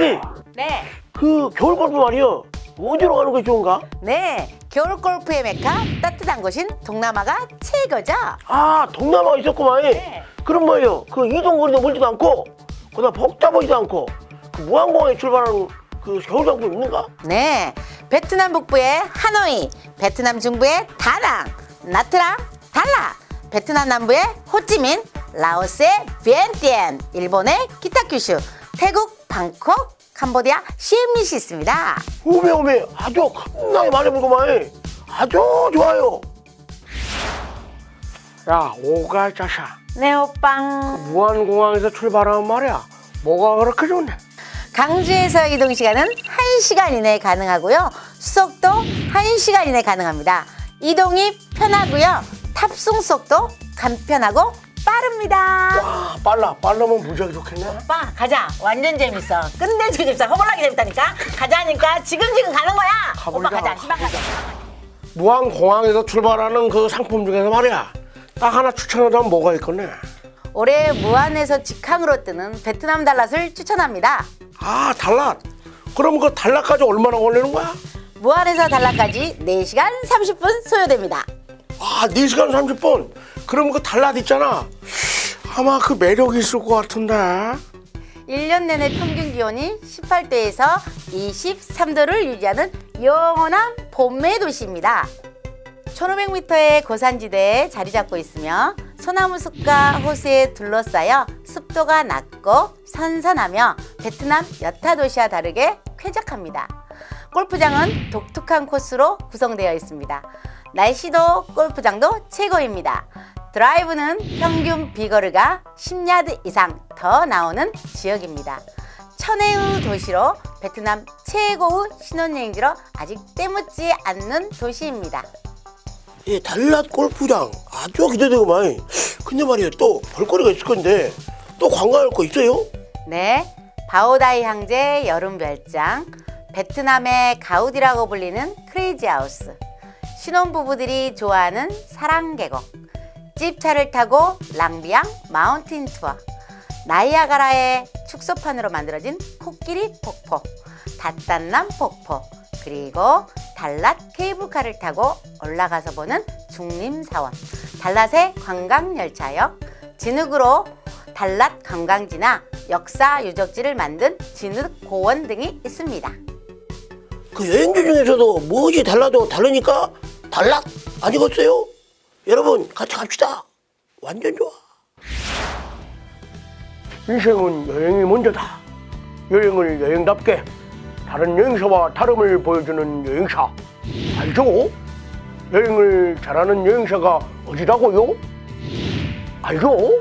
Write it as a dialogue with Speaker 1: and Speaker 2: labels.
Speaker 1: 네.
Speaker 2: 그 겨울 골프 말이요. 어디로 가는 게 좋은가?
Speaker 1: 네. 겨울 골프의 메카 따뜻한 곳인 동남아가 최고죠.
Speaker 2: 아, 동남아 있었구만.
Speaker 1: 네.
Speaker 2: 그럼 뭐예요? 그 이동 거리도 멀지도 않고, 그다음 복잡하지도 않고, 그 무항공에 출발하는 그 겨울 상품 있는가?
Speaker 1: 네. 베트남 북부의 하노이, 베트남 중부의 다낭, 나트랑, 달라, 베트남 남부의 호찌민, 라오스의 비엔티엔, 일본의 기타큐슈, 태국 방콕, 캄보디아 시엠릿이 있습니다.
Speaker 2: 오메 오메 아주 겁나게 많이 물고만 아주 좋아요. 야 오가 자샤
Speaker 1: 네, 오빵.
Speaker 2: 무안공항에서 출발하면 말이야 뭐가 그렇게 좋네.
Speaker 1: 강주에서 이동 시간은 1시간 이내에 가능하고요. 수속도 1시간 이내에 가능합니다. 이동이 편하고요. 탑승 속도 간편하고 빠릅니다.
Speaker 2: 아 빨라 빨라면 무지하게 좋겠네.
Speaker 1: 오빠 가자. 완전 재밌어. 끝내주고 재밌어. 허벌나게 재밌다니까. 가자니까 지금 지금 가는 거야.
Speaker 2: 가보자,
Speaker 1: 오빠 가자. 시방 가자.
Speaker 2: 무안공항에서 출발하는 그 상품 중에서 말이야 딱 하나 추천하자면 뭐가 있겠네.
Speaker 1: 올해 무안에서 직항으로 뜨는 베트남 달랏을 추천합니다.
Speaker 2: 아 달랏. 그럼 그 달랏까지 얼마나 걸리는 거야?
Speaker 1: 무안에서 달랏까지 4시간 30분 소요됩니다.
Speaker 2: 아 4시간 30분. 그럼 그 달랏 있잖아. 아마 그 매력이 있을 것 같은데.
Speaker 1: 1년 내내 평균 기온이 18도에서 23도를 유지하는 영원한 봄의 도시입니다. 1500m의 고산지대에 자리 잡고 있으며 소나무 숲과 호수에 둘러싸여 습도가 낮고 선선하며 베트남 여타 도시와 다르게 쾌적합니다. 골프장은 독특한 코스로 구성되어 있습니다. 날씨도 골프장도 최고입니다. 드라이브는 평균 비거리가 10야드 이상 더 나오는 지역입니다. 천혜의 도시로 베트남 최고의 신혼여행지로 아직 때묻지 않는 도시입니다.
Speaker 2: 예, 달랏 골프장 아주 기대되고만. 근데 말이에요, 또 볼거리가 있을 건데 또 관광할 거 있어요?
Speaker 1: 네, 바오다이 항제 여름 별장, 베트남의 가우디라고 불리는 크레이지 하우스, 신혼부부들이 좋아하는 사랑 계곡, 찝차를 타고 랑비앙 마운틴 투어, 나이아가라의 축소판으로 만들어진 코끼리 폭포, 닷단남 폭포, 그리고 달랏 케이블카를 타고 올라가서 보는 중림사원, 달랏의 관광열차역, 진흙으로 달랏 관광지나 역사 유적지를 만든 진흙 고원 등이 있습니다.
Speaker 2: 그 여행지 중에서도 무엇이 달라도 다르니까 달랏 아니겠어요? 여러분 같이 갑시다. 완전 좋아. 인생은 여행이 먼저다. 여행을 여행답게 다른 여행사와 다름을 보여주는 여행사 알죠? 여행을 잘하는 여행사가 어디라고요? 알죠?